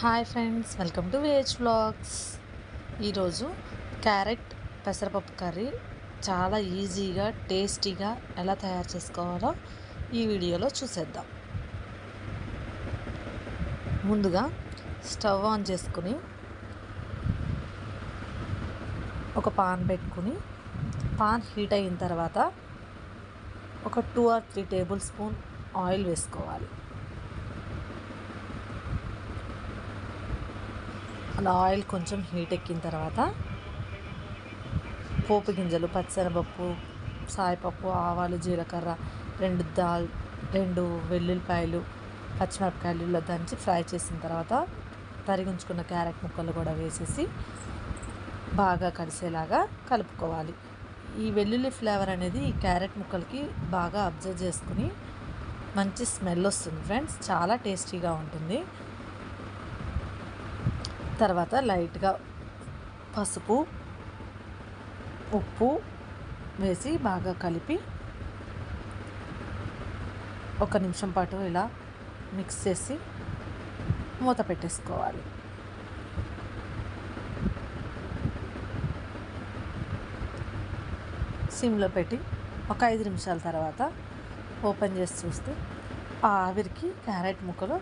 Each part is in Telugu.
Hi friends welcome to village vlogs. ఈరోజు క్యారెట్ పెసరపప్పు కర్రీ చాలా ఈజీగా టేస్టీగా ఎలా తయారు చేసుకోవాలో ఈ వీడియోలో చూసేద్దాం. ముందుగా స్టవ్ ఆన్ చేసుకుని ఒక పాన్ పెట్టుకుని పాన్ హీట్ అయిన తర్వాత ఒక two or three tablespoon oil వేసుకోవాలి. అలా ఆయిల్ కొంచెం హీట్ ఎక్కిన తర్వాత పోపు గింజలు పచ్చనపప్పు సాయపప్పు ఆవాలు జీలకర్ర రెండు దాల్ రెండు వెల్లుల్లిపాయలు పచ్చిమిరపకాయలు ఇలా దంచి ఫ్రై చేసిన తర్వాత తరిగించుకున్న క్యారెట్ ముక్కలు కూడా వేసేసి బాగా కలిసేలాగా కలుపుకోవాలి. ఈ వెల్లుల్లి ఫ్లేవర్ అనేది ఈ క్యారెట్ ముక్కలకి బాగా అబ్జర్వ్ చేసుకుని మంచి స్మెల్ వస్తుంది ఫ్రెండ్స్. చాలా టేస్టీగా ఉంటుంది. తర్వాత లైట్గా పసుపు ఉప్పు వేసి బాగా కలిపి ఒక నిమిషం పాటు ఇలా మిక్స్ చేసి మూత పెట్టేసుకోవాలి. సిమ్లో పెట్టి ఒక ఐదు నిమిషాల తర్వాత ఓపెన్ చేసి చూస్తే ఆ ఆవిరికి క్యారెట్ ముక్కలు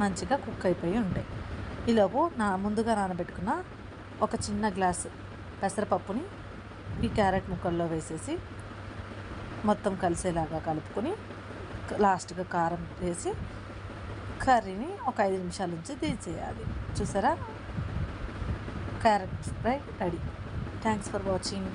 మంచిగా కుక్ అయిపోయి ఉంటాయి. ఈలోపు నా ముందుగా నానబెట్టుకున్న ఒక చిన్న గ్లాస్ పెసరపప్పుని ఈ క్యారెట్ ముక్కల్లో వేసేసి మొత్తం కలిసేలాగా కలుపుకొని లాస్ట్గా కారం వేసి కర్రీని ఒక ఐదు నిమిషాల నుంచి తీసేయాలి. చూసారా? Carrot fry ready. Thanks for watching.